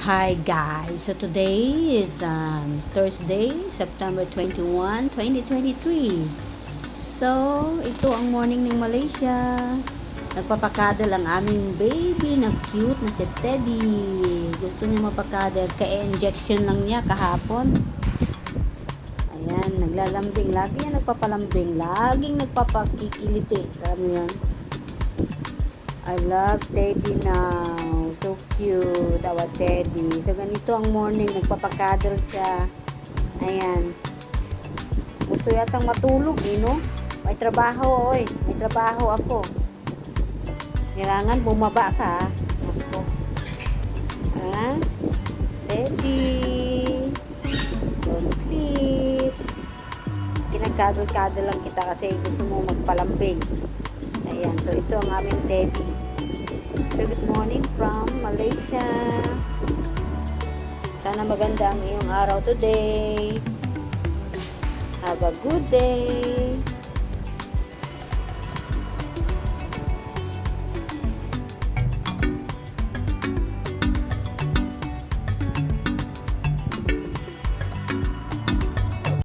Hi guys! So today is um, Thursday, September 21, 2023. So, ito ang morning ng Malaysia. Nagpapakadal ang aming baby na cute na si Teddy. Gusto niya mapakadal. Ka-injection lang niya kahapon. Ayan, naglalambing. Lagi yan nagpapalambing. Laging nagpapakikiliti. Alam mo yan? I love Teddy now. Cute, our Teddy. So, ganito ang morning. Nagpapakadal siya. Ayan. Gusto yatang matulog, eh, no? May trabaho, oy. May trabaho ako. Kailangan bumaba ka, ah. Ako. Ha? Teddy. Don't sleep. Kinagkadol-kadol lang kita kasi gusto mo magpalambing. Ayan, so ito ang aming Teddy. So good morning from Malaysia. Sana maganda ang iyong araw today. Have a good day.